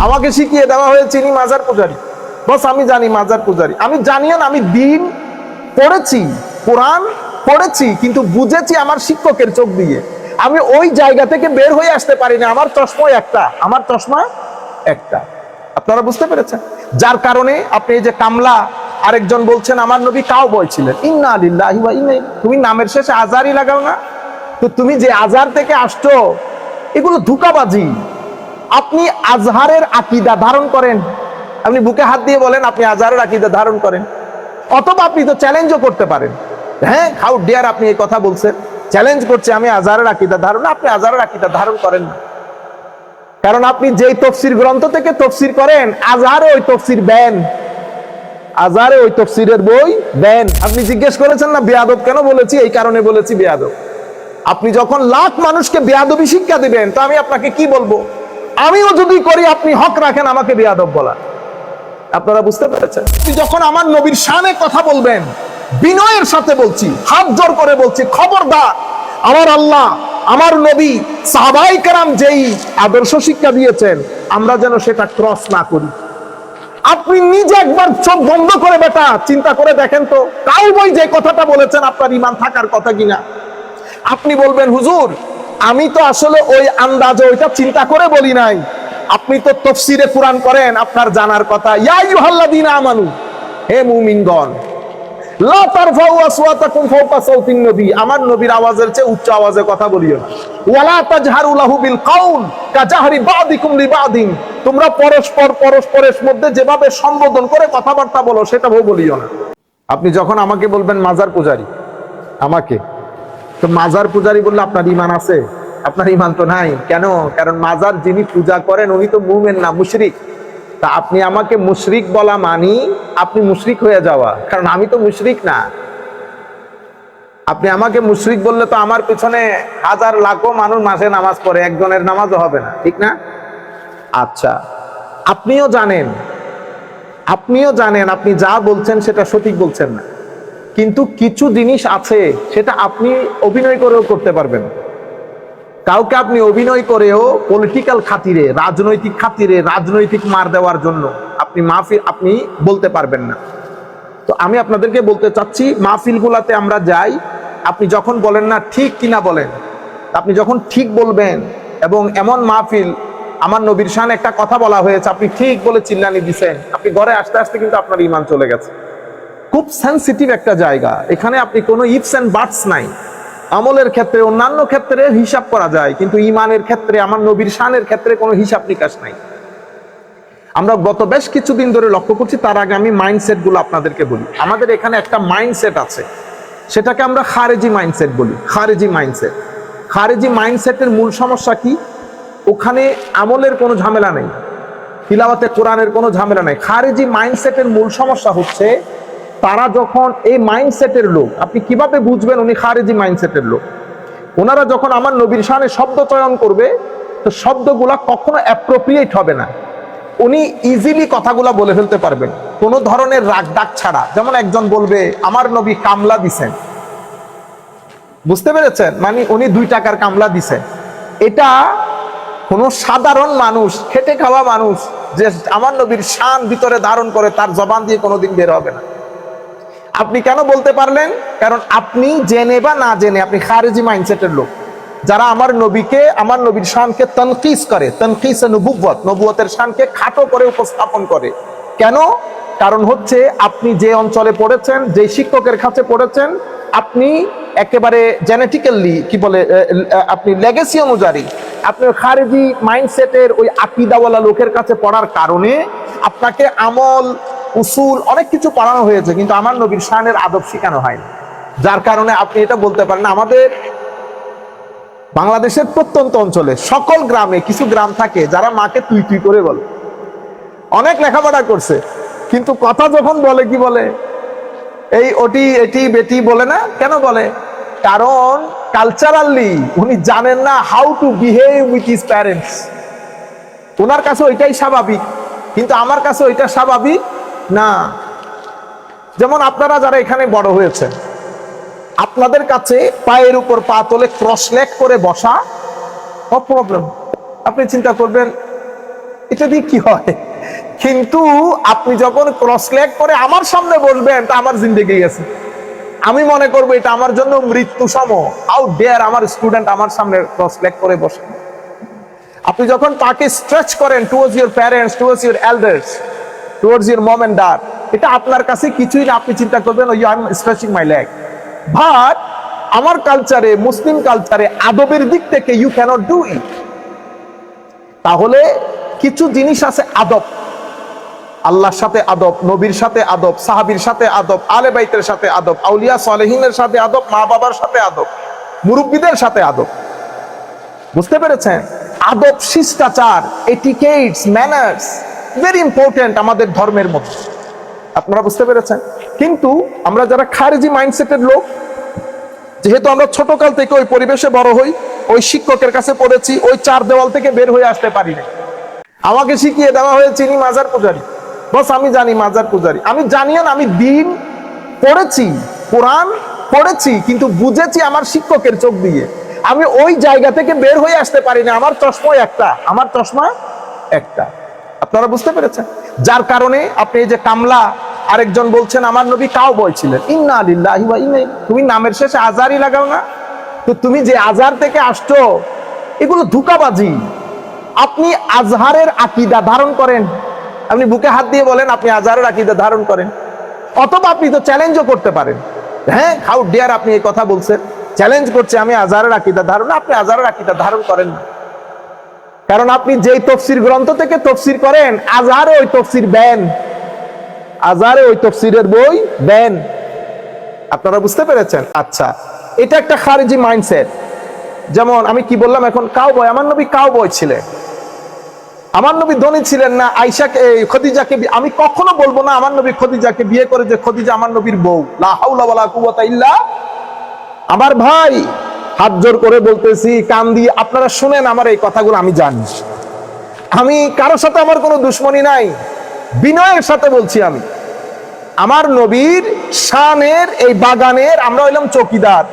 আমাকে শিখিয়ে দেওয়া হয়েছে ইনি মাজার পূজারি। বস, আমি জানি মাজার পূজারি। আমি জানিও না, আমি দিন পড়েছি, কোরআন পড়েছি, কিন্তু বুঝেছি আমার শিক্ষকের চোখ দিয়ে। আমি ওই জায়গা থেকে বের হয়ে আসতে পারিনি, আমার চশমা একটা, আমার চশমা একটা। আপনারা বুঝতে পেরেছেন? যার কারণে আপনি এই যে কামলা, আরেকজন বলছেন, আমার নবী কাউ বয় ছিলেন ইন্না ইলাইহি- তুমি নামের শেষে আজারই লাগাও না। তো তুমি যে আজার থেকে আসছো, এগুলো ধোঁকাবাজি। আপনি আজহারের আকিদা ধারণ করেন। আপনি বুকে হাত দিয়ে বলেন, আপনি আজহারের আকিদা ধারণ করেন। অথবা আপনি তো চ্যালেঞ্জও করতে পারেন। হ্যাঁ হাউ ডিয়ার আপনি এই কথা বলছেন? চ্যালেঞ্জ করছে আমি আজহারের আকিদা ধারণ। আপনি আজহারের আকিদা ধারণ করেন না। কারণ আপনি যেই তফসির গ্রন্থ থেকে তফসির করেন, আজহারে ওই তফসির দেন আজহারে ওই তফসিরের বই দেন আপনি জিজ্ঞেস করেছেন না, বেয়াদব কেন বলেছি? এই কারণে বলেছি বেয়াদব। আপনি যখন লাখ মানুষকে বেয়াদবি শিক্ষা দিবেন, তো আমি আপনাকে কি বলব? আমিও যদি করি, আপনি হক রাখেন, আমাকে বেয়াদব বলা। আপনারা বুঝতে পেরেছেন? যখন আমার নবীর সামনে কথা বলবেন, বিনয়ের সাথে বলছি, হাত জোর করে বলছি, খবরদার, আমার আল্লাহ, আমার নবী, সাহাবাই কারাম যেই আদর্শ শিক্ষা দিয়েছেন, আমরা যেন সেটা ক্রস না করি। আপনি নিজে একবার চোখ বন্ধ করে বেটা, চিন্তা করে দেখেন তো কাউ বই যে কথাটা বলেছেন, আপনার ইমান থাকার কথা কিনা? আপনি বলবেন, হুজুর আমি তো আসলে ওই আন্দাজে ওইটা চিন্তা করে বলি নাই। আপনি তো তফসিরে কোরআন করেন, আপনার জানার কথা। ইয়া আইয়ুহাল্লাযীনা আমানু, হে মুমিনগণ আমার আওয়াজের চেয়ে উচ্চ কথা বলিও তোমরা পরস্পর পরস্পরের মধ্যে যেভাবে সম্বোধন করে কথাবার্তা বলো বলিও না। আপনি যখন আমাকে বলবেন মাজার পূজারি, আমাকে তো মাজার পূজারি বললে, আপনার ইমান আছে? আপনার ইমান তো নাই। কেন? কারণ মাজার যিনি পূজা করেন, উনি তো মুমেন না, মুশরিক। তা আপনি আমাকে মুশরিক বলা মানি, আপনি মুশরিক হয়ে যাওয়া। কারণ আমি তো মুশরিক না। আপনি আমাকে মুশরিক বললে তো আমার পিছনে হাজার লাখো মানুষ মাসে নামাজ পড়ে, একজনের নামাজও হবে না, ঠিক না? আচ্ছা আপনিও জানেন আপনিও জানেন, আপনি যা বলছেন সেটা সঠিক বলছেন না। কিন্তু কিছু জিনিস আছে, সেটা আপনি অভিনয় করেও করতে পারবেন। কাউকে আপনি অভিনয় করেও পলিটিক্যাল খাতিরে, রাজনৈতিক খাতিরে, রাজনৈতিক মার দেওয়ার জন্য আপনি মাহফিল, আপনি বলতে পারবেন না। তো আমি আপনাদেরকে বলতে চাচ্ছি, মাহফিলগুলাতে আমরা যাই, আপনি যখন বলেন না ঠিক কিনা বলেন, আপনি যখন ঠিক বলবেন, এবং এমন মাহফিল, আমার নবীর শান একটা কথা বলা হয়েছে, আপনি ঠিক বলে চিল্লানি দিছেন, আপনি ঘরে আসতে আসতে কিন্তু আপনার ইমান চলে গেছে। খুব সেন্সিটিভ একটা জায়গা। এখানে আপনি কোনো ইফস অ্যান্ড বাটস নাই। আমলের ক্ষেত্রে, অন্যান্য ক্ষেত্রে হিসাব করা যায়, কিন্তু ইমানের ক্ষেত্রে, আমার নবীর শানের ক্ষেত্রে কোনো হিসাব নিকাশ নাই। আমরা গত বেশ কিছুদিন ধরে লক্ষ্য করছি, তার আগে আমি মাইন্ডসেটগুলো আপনাদেরকে বলি। আমাদের এখানে একটা মাইন্ডসেট আছে। সেটাকে আমরা খারেজি মাইন্ডসেট বলি, খারেজি মাইন্ডসেট খারেজি মাইন্ডসেটের মূল সমস্যা কি? ওখানে আমলের কোনো ঝামেলা নেই। তিলাওয়াতে কোরআনের কোনো ঝামেলা নেই। খারেজি মাইন্ডসেটের মূল সমস্যা হচ্ছে তারা যখন এই মাইন্ডসেটের লোক, আপনি কীভাবে বুঝবেন উনি খারেজি মাইন্ডসেটের লোক? ওনারা যখন আমার নবীর শানে শব্দ চয়ন করবে, তো শব্দগুলা কখনো অ্যাপ্রোপ্রিয়েট হবে না। উনি ইজিলি কথাগুলা বলে ফেলতে পারবেন। কোনো ধরনের রাগ ডাক ছাড়া। যেমন একজন বলবে, আমার নবী কামলা দিছেন। বুঝতে পেরেছেন? মানে উনি দুই টাকার কামলা দিছেন। এটা কোনো সাধারণ মানুষ, খেটে খাওয়া মানুষ, যে আমার নবীর শান ভিতরে ধারণ করে, তার জবান দিয়ে কোনোদিন বের হবে না। আপনি কেন বলতে পারলেন? কারণ আপনি জেনে বা না জেনে আপনি খারেজি মাইন্ডসেটের লোক। যারা আমার নবীকে, আমার নবীর শানকে তনকিস করে, তনকিস নবুবত নবুয়তের শানকে খাটো করে উপস্থাপন করে। কেন? কারণ হচ্ছে আপনি যে অঞ্চলে পড়েছেন, যে শিক্ষকের কাছে পড়েছেন, আপনি একেবারে জেনেটিক্যালি কি বলে আপনি লেগেসি অনুযায়ী আপনি খারেজি মাইন্ডসেটের ওই আকিদাওয়ালা লোকের কাছে পড়ার কারণে আপনাকে আমল উসুল, অনেক কিছু পড়ানো হয়েছে, কিন্তু আমার নবীর শানের আদব শেখানো হয়নি। যার কারণে আপনি এটা বলতে পারেন আমাদের বাংলাদেশের প্রত্যন্ত অঞ্চলে সকল গ্রামে কিছু গ্রাম থাকে যারা মাকে তুই তুই করে বলে। অনেক লেখাপড়া করছে, কিন্তু কথা যখন বলে কি বলে? এই ওটি, এটি, বেটি বলে না? কেন বলে? কারণ কালচারালি উনি জানেন না how to behave with his parents ওনার কাছে ওইটাই স্বাভাবিক, কিন্তু আমার কাছে ওইটা স্বাভাবিক না। যেমন আপনারা যারা এখানে বড় হয়েছেন, আপনাদের কাছে পায়ের উপর পা তোলে ক্রস লেগ করে বসা নো প্রবলেম আপনি চিন্তা করবেন, এটা দিয়ে কি হয়? কিন্তু আপনি যখন ক্রস লেগ করে আমার সামনে বসবেন, তা আমার জিন্দেগি গেছে। আমি মনে করব এটা আমার জন্য মৃত্যু সম হাউ ডেয়ার আমার স্টুডেন্ট আমার সামনে ক্রস লেগ করে বসে? আপনি যখন তাকে স্ট্রেচ করেন towards your parents towards your elders towards your mom dad এটা আপনার কাছে কিছুই না, আপনি চিন্তা করবেন মাই লেগ বাট আমার কালচারে মুসলিম কালচারে আদবের দিক থেকে ইউ ক্যানট ডু ইট তাহলে কিছু জিনিস আছে আদব। আল্লাহর সাথে আদব, নবীর সাথে আদব, সাহাবীর সাথে আদব আলে বাইতের সাথে আদব, আউলিয়া সালেহিনের সাথে আদব, মা বাবার সাথে আদব, মুরব্বীদের সাথে আদব। বুঝতে পেরেছেন? আদব, শিষ্টাচার এটিকেটস ম্যানার্স ভেরি ইম্পর্টেন্ট আমাদের ধর্মের মধ্যে। আপনারা বুঝতে পেরেছেন? কিন্তু আমরা যারা খারেজি মাইন্ডসেটের লোক, যেহেতু আমরা ছোটকাল থেকে ওই পরিবেশে বড় হই, ওই শিক্ষকের কাছে পড়েছি, ওই চার দেওয়াল থেকে বের হয়ে আসতে পারি না আমাকে শিখিয়ে দেওয়া হয়েছে ইনি মাজার পূজারি। বস, আমি জানি মাজার পূজারি। আমি জানিও না, আমি দিন পড়েছি, কোরআন পড়েছি, কিন্তু বুঝেছি আমার শিক্ষকের চোখ দিয়ে। আমি ওই জায়গা থেকে বের হয়ে আসতে পারি না। আমার চশমা একটা, আমার চশমা একটা। আপনারা বুঝতে পেরেছেন? যার কারণে আপনি এই যে কামলা আরেকজন বলছেন, আমার নবী কাউ বয় ছিলেন। ইন্না আলিল্লাহি তুমি নামের শেষে আজারই লাগাও না? তো তুমি যে আজার থেকে আসছো, এগুলো ধোঁকাবাজি। আপনি আজহারের আকিদা ধারণ করেন। আপনি বুকে হাত দিয়ে বলেন, আপনি আজহারের আকিদা ধারণ করেন। অথবা আপনি তো চ্যালেঞ্জও করতে পারেন। হ্যাঁ হাউ ডেয়ার আপনি এই কথা বলছেন? চ্যালেঞ্জ করছে, আমি আজহারের আকিদা ধারণ আপনি আজহারের আকিদা ধারণ করেন না। কারণ আপনি যেই তফসির গ্রন্থ থেকে তফসির করেন, আজহারে ওই তফসির ব্যান। আজহারে ওই তফসিরের বই ব্যান। আপনারা বুঝতে পেরেছেন? আচ্ছা এটা একটা খারিজি মাইন্ডসেট। যেমন আমি কি বললাম এখন কাউ বয় আমার নবী কাউ বয় ছিলেন। আমার নবী ধনী ছিলেন না আইসাকে খদিজাকে আমি কখনো বলব না আমার নবী খদিজাকে বিয়ে করে যে খদিজা আমার নবীর বউ। লাহাউলা ইল্লা আমার ভাই হাত জোর করে বলতেছি কান দিয়ে আপনারা শুনেন আমার এই কথাগুলো, আমি জানি। আমি কারও সাথে আমার কোনো দুশ্মনী নাই। বিনয়ের সাথে বলছি আমি। আমার নবীর শানের এই বাগানের আমরা হইলাম চকিদার।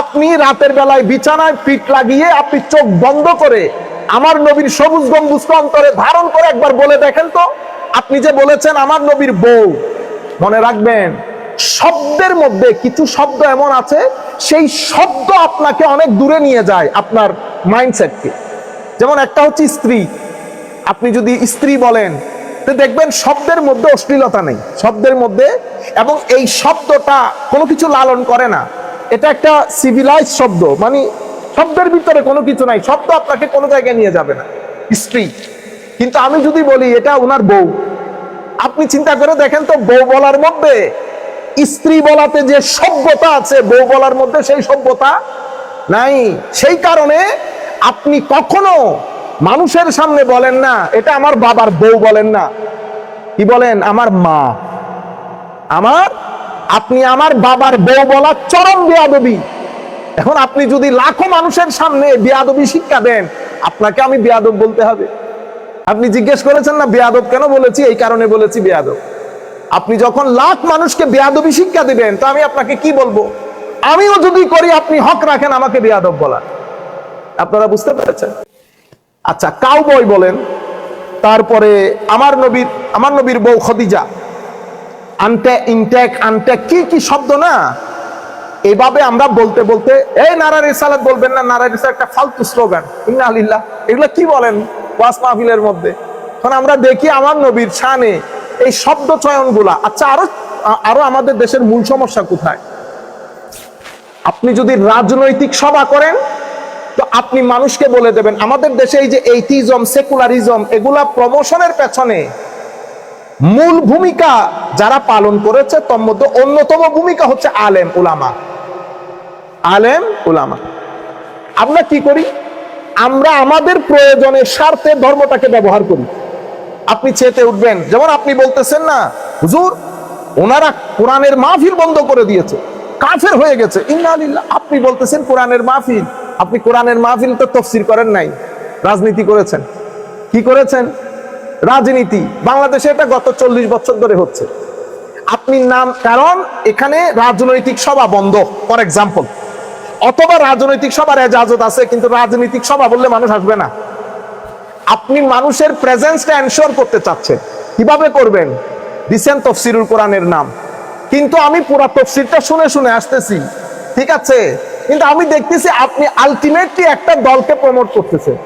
আপনি রাতের বেলায় বিছানায় পিঠ লাগিয়ে আপনি চোখ বন্ধ করে আমার নবীর সবুজ গম্বুজকে অন্তরে ধারণ করে একবার বলে দেখেন তো। আপনি যে বলেছেন আমার নবীর বউ, মনে রাখবেন শব্দের মধ্যে কিছু শব্দ এমন আছে, সেই শব্দ আপনাকে অনেক দূরে নিয়ে যায় আপনার মাইন্ডসেটকে যেমন একটা হচ্ছে স্ত্রী। আপনি যদি স্ত্রী বলেন, তো দেখবেন শব্দের মধ্যে অশ্লীলতা নেই। শব্দের মধ্যে এবং এই শব্দটা কোনো কিছু লালন করে না। এটা একটা সিভিলাইজ শব্দ। মানে শব্দের ভিতরে কোনো কিছু নাই। শব্দ আপনাকে কোনো জায়গায় নিয়ে যাবে না। স্ত্রী। কিন্তু আমি যদি বলি, এটা ওনার বউ। আপনি চিন্তা করে দেখেন তো, বউ বলার মধ্যে স্ত্রী বলাতে যে সভ্যতা আছে, বউ বলার মধ্যে সেই সভ্যতা নাই। সেই কারণে আপনি কখনো মানুষের সামনে বলেন না, এটা আমার বাবার বউ বলেন না। কি বলেন? আমার মা। আমার? আপনি আমার বাবার বউ বলা চরম বেয়াদবি। এখন আপনি যদি লাখো মানুষের সামনে বেয়াদবি শিক্ষা দেন, আপনাকে আমি বেয়াদব বলতে হবে। আপনি জিজ্ঞেস করেছেন না, বেয়াদব কেন বলেছি? এই কারণে বলেছি বেয়াদব। আপনি যখন লাখ মানুষকে বেয়াদবি শিক্ষা দিবেন, তো আমি আপনাকে কি বলব? আমিও যদি করি, আপনি হক রাখেন আমাকে বেয়াদব বলার। আপনারা বুঝতে পেরেছেন? আচ্ছা কাউ বই বলেন, তারপরে আমার নবীর আমার নবীর বউ খদিজা। আনটে ইনটেক আনটেক কি কি শব্দ না? এভাবে আমরা বলতে বলতে, এই নারায় রিসালাত বলবেন না, নারায় রিসালাত একটা ফালতু স্লোগান। ইন্না আলিল্লাহ এগুলো কি বলেন? ওয়াস মাহফিলের মধ্যে। এখন আমরা দেখি আমার নবীর শানে এই শব্দ চয়নগুলা আচ্ছা আরও আরও আমাদের দেশের মূল সমস্যা কোথায়? আপনি যদি রাজনৈতিক সভা করেন, তো আপনি মানুষকে বলে দেবেন, আমাদের দেশে এই যে এইটিজম সেকুলারিজম এগুলা প্রমোশনের পেছনে মূল ভূমিকা যারা পালন করেছে, তোর মধ্যে অন্যতম ভূমিকা হচ্ছে আলেম উলামা। আলেম উলামা। আমরা কি করি? আমরা আমাদের প্রয়োজনের স্বার্থে ধর্মটাকে ব্যবহার করি। আপনি চেতে উঠবেন। যেমন আপনি বলতেছেন না, হুজুর, ওনারা কোরআনের মাহফিল বন্ধ করে দিয়েছে, কাফের হয়ে গেছে। ইন্নালিল্লাহ আপনি বলতেছেন কোরআনের মাহফিল। আপনি কোরআনের মাহফিল তো তফসির করেন নাই, রাজনীতি করেছেন। কি করেছেন? রাজনীতি। বাংলাদেশে এটা গত চল্লিশ বছর ধরে হচ্ছে। আপনি নাম, কারণ এখানে রাজনৈতিক সভা বন্ধ, ফর এক্সাম্পল। অথবা রাজনৈতিক সভার এজাজত আছে, কিন্তু রাজনৈতিক সভা বললে মানুষ আসবে না। আপনি মানুষের প্রেজেন্সটা এনশোর করতে চাচ্ছেন। কীভাবে করবেন? দিছেন তফসিরুল কোরআনের নাম। কিন্তু আমি পুরা তফসিরটা শুনে শুনে আসতেছি। ঠিক আছে? কিন্তু আমি দেখতেছি আপনি আলটিমেটলি একটা দলকে প্রমোট করতেছেন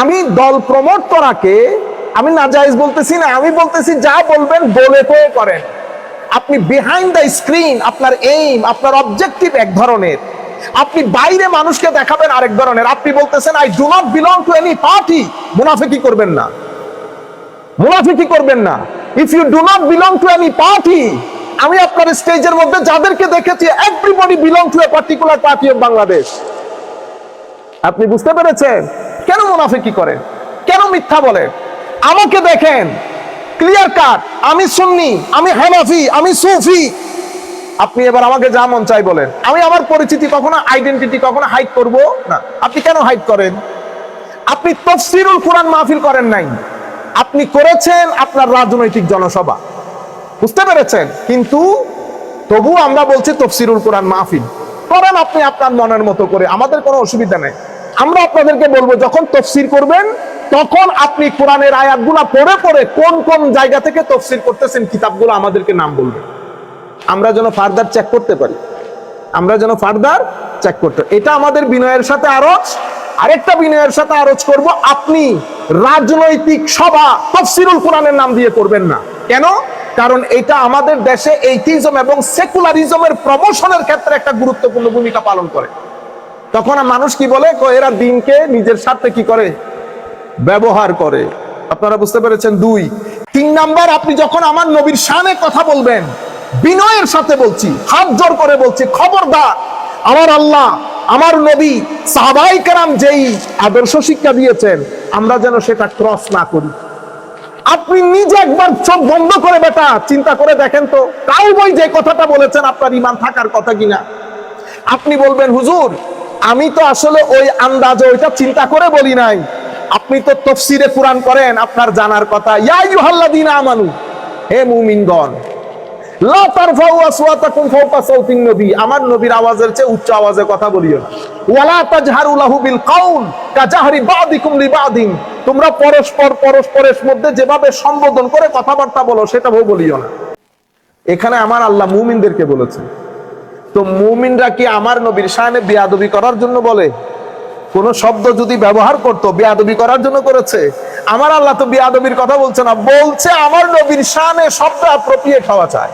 আমি দল প্রমোট করাকে আমি নাজাইজ বলতেছি না, আমি বলতেছি যা বলবেন বলে তো করেন। আপনি বিহাইন্ড দ্য স্ক্রিন আপনার এইম আপনার অবজেক্টিভ এক ধরনের। আপনি বাইরে মানুষকে দেখাবেন আরেক ধরনের। আপনি বলতেছেন I do not belong to any party মুনাফিকি করবেন না। মুনাফিকি করবেন না। If you do not belong to any party আমি আপনার স্টেজের মধ্যে যাদেরকে দেখেছি everybody belong to a particular party of Bangladesh আপনি বুঝতে পেরেছেন? কেন মুনাফিকি করেন? কেন মিথ্যা বলেন? আমাকে দেখেন। ক্লিয়ার কাট আমি সুন্নি, আমি হানাফি, আমি সুফি। আপনি এবার আমাকে যা মন চাই বলেন। আমি আমার পরিচিতি কখনো আইডেন্টিটি কখনো হাইড করব না। আপনি কেন হাইড করেন? আপনি তফসিরুল কোরআন মাহফিল করেন নাই। আপনি করেছেন আপনার রাজনৈতিক জনসভা। বুঝতে পেরেছেন? কিন্তু তবু আমরা বলছি তফসিরুল কোরআন মাহফিল। করেন আপনি আপনার মনের মতো করে, আমাদের কোনো অসুবিধা নেই। আমরা আপনাদেরকে বলব, যখন তফসির করবেন, তখন আপনি কোরআনের আয়াতগুলা পড়ে পড়ে কোন কোন জায়গা থেকে তফসির করতেছেন, কিতাবগুলো আমাদেরকে নাম বলবেন। আমরা যেন ফার্দার চেক করতে পারি। আমরা যেন ফার্দার চেক করতে এটা আমাদের বিনয়ের সাথে আরজ। আরেকটা বিনয়ের সাথে আরজ করব, আপনি রাজনৈতিক সভা তফসিরুল কোরআনের নাম দিয়ে করবেন না। কেন? কারণ এটা আমাদের দেশে এইটিজম এবং সেকুলারিজমের প্রমোশনের ক্ষেত্রে একটা গুরুত্বপূর্ণ ভূমিকা পালন করে। তখন মানুষ কি বলে? এরা দিনকে নিজের স্বার্থে কি করে? ব্যবহার করে। আপনারা বুঝতে পেরেছেন? দুই। তিন নাম্বার, আপনি যখন আমার নবীর শানে কথা বলবেন বিনয়ের সাথে বলছি, হাত জোর করে বলছি, খবরদার, আমার আল্লাহ, আমার নবী, সাহাবাই কারাম যেই আদর্শ শিক্ষা দিয়েছেন, আমরা যেন সেটা ক্রস না করি। আপনি নিজে একবার চোখ বন্ধ করে বেটা, চিন্তা করে দেখেন তো কাউ বই যে কথাটা বলেছেন, আপনার ইমান থাকার কথা কিনা? আপনি বলবেন, হুজুর, আমি তো আসলে ওই আন্দাজে ওইটা চিন্তা করে বলি নাই। আপনি তো তফসিরে কোরআন করেন, আপনার জানার কথা। ইয়া ইউহাল্লাযীনা আমানু, হে মুমিনগণ আমার নবীর আওয়াজের চেয়ে উচ্চ আওয়াজে কথা বলিও তোমরা পরস্পর পরস্পরের মধ্যে যেভাবে সম্বোধন করে কথাবার্তা বলো সেটা ভেবে বলিও না। এখানে আমার আল্লাহ মুমিনদেরকে বলেছে তো মুমিনরা কি আমার নবীর শানে বেয়াদবি করার জন্য বলে? কোন শব্দ যদি ব্যবহার করতো, বেয়াদবি করার জন্য করেছে? আমার আল্লাহ তো বেয়াদবির কথা বলছে না, বলছে আমার নবীর শানে শব্দ অ্যাপ্রোপ্রিয়েট হওয়া চায়